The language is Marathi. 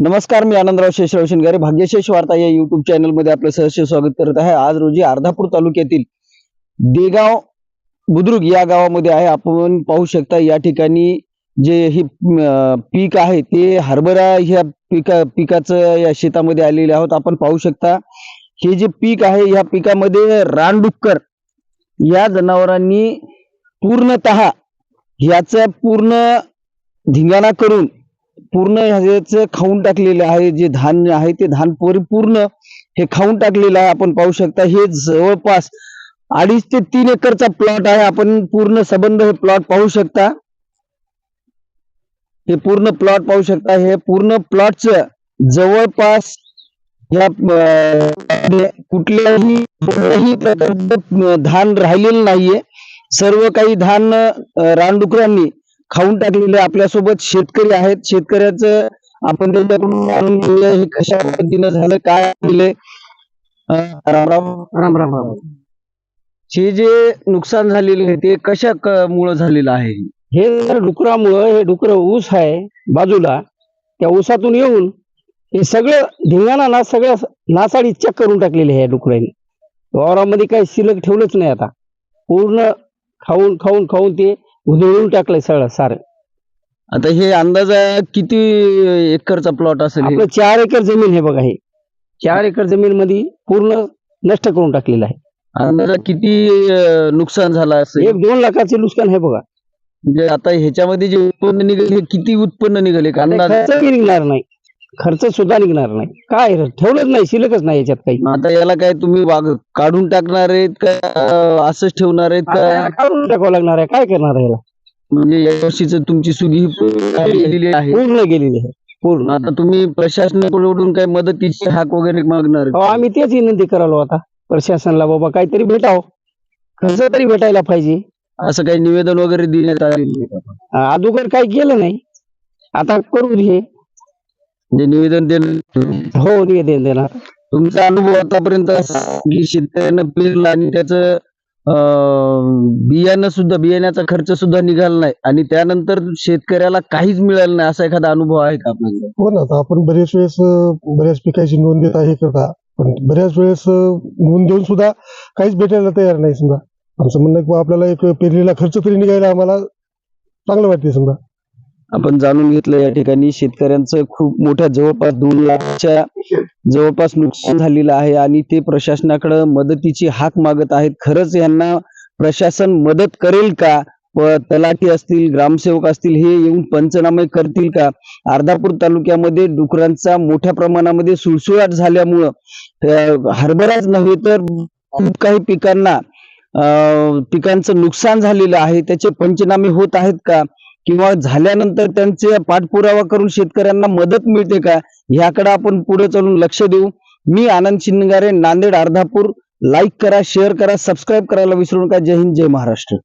नमस्कार मी आनंदराव शेषराव शिंगारे भाग्यशेष वार्ता या युट्यूब चॅनलमध्ये आपलं सहर्ष स्वागत करत आहे. आज रोजी अर्धापूर तालुक्यातील देगाव बुद्रुक या गावामध्ये आहे. आपण पाहू शकता या ठिकाणी जे ही पीक आहे ते हरभरा ह्या पिका पिकाचं या शेतामध्ये आलेले आहोत. आपण पाहू शकता हे जे पीक आहे या पिकामध्ये रानडुक्कर या जनावरांनी पूर्णत याचा पूर्ण धिंगाणा करून पूर्ण ह्याच खाऊन टाकलेलं आहे जे धान्य आहे ते धान परिपूर्ण हे खाऊन टाकलेलं आहे. आपण पाहू शकता हे जवळपास अडीच ते तीन एकरचा प्लॉट आहे. आपण पूर्ण संबंध हे प्लॉट पाहू शकता. हे पूर्ण प्लॉट पाहू शकता. हे पूर्ण प्लॉटच जवळपास या कुठल्याही कुठल्याही प्रकारचं धान राहिलेलं नाहीये. सर्व काही धान रानडुकरांनी खाऊन टाकलेले आपल्यासोबत शेतकरी आहेत. शेतकऱ्याचं आपण त्यांच्याकडून जाणून घेऊया हे कशा पद्धतीनं झालं काय दिले? राम राम. राम हे जे नुकसान झालेले आहे ते कशा क- मुळे झालेलं आहे? हे जर डुकरामुळं हे डुकर ऊस आहे बाजूला त्या ऊसातून येऊन हे सगळं धिंगाणा ना सगळं नासाडी चेक करून टाकलेले आहे डुकरांनी वावरामध्ये काही शिल्लक ठेवलंच नाही आता. पूर्ण खाऊन खाऊन खाऊन ते उधळून टाकलंय सगळं सारं. आता हे अंदाज किती एकरचा प्लॉट असेल हे? आपलं चार एकर जमीन आहे बघा हे. चार एकर जमीन मध्ये पूर्ण नष्ट करून टाकलेलं आहे. अंदाजा किती अं, नुकसान झालं असेल? एक दोन लाखाचे नुकसान आहे बघा. म्हणजे आता ह्याच्यामध्ये जे उत्पन्न निघेल हे किती उत्पन्न निघेल एक आणि अंदाज? खर्च बी निघणार नाही. खर्च सुद्धा निघणार नाही. काय? ठेवलंच नाही शिल्लकच नाही याच्यात काही. आता याला काय तुम्ही वाग- काढून टाकणार आहेत का अं, असंच ठेवणार आहेत आता का? याला काढून टाकावं लागणार आहे. काय करणार आहे याला? म्हणजे या वर्षीच तुमची सुगी ही गेलेली आहे. पूर्ण गेलेली आहे. पूर्ण. आता तुम्ही प्रशासनाकडून काही मदतीची हाक वगैरे मागणार अहो, आम्ही तेच विनंती करालो आता प्रशासनाला बाबा काहीतरी भेटावं. खर्च तरी भेटायला पाहिजे. असं काही निवेदन वगैरे देण्यात आले अगोदर काही केलं नाही. आता करू हे. म्हणजे निवेदन देणं हो निवेदन देणार. तुमचा अनुभव आतापर्यंत असा की शेतकऱ्यानं पेरलं आणि त्याचं बियाणं सुद्धा बियाण्याचा खर्च सुद्धा निघाला नाही आणि त्यानंतर शेतकऱ्याला काहीच मिळालं नाही असा एखादा अनुभव आहे का आपल्याकडे? हो ना आता आपण बरेच वेळेस बऱ्याच पिकाची नोंद देता हे करता पण बऱ्याच वेळेस नोंद देऊन सुद्धा काहीच भेटायला तयार नाही समजा. आमचं म्हणणं आपल्याला एक पेरणीला खर्च तरी निघायला आम्हाला चांगलं वाटते समजा. आपण जाणून घेतलं या ठिकाणी शेतकऱ्यांचं खूप मोठ्या जवळपास दोन लाखच्या जवळपास नुकसान झालेलं आहे आणि ते प्रशासनाकडे मदतीची हाक मागत आहेत. खरंच यांना प्रशासन मदत करेल का? तलाठी असतील ग्रामसेवक असतील हे येऊन पंचनामे करतील का? अर्धापूर तालुक्यामध्ये डुकरांचा मोठ्या प्रमाणामध्ये सुळसुळाट झाल्यामुळं हरभराच नव्हे तर खूप काही पिकांना पिकांचं नुकसान झालेलं आहे. त्याचे पंचनामे होत आहेत का? किंवा झाल्यानंतर त्यांचे पाठपुरावा करून शेतकऱ्यांना मदत मिळते का? ह्याकडे आपण पुढे चालून लक्ष देऊ. मी आनंद शिंगारे नांदेड अर्धापूर. लाईक करा शेअर करा सबस्क्राईब करायला विसरू नका. जय हिंद जय महाराष्ट्र.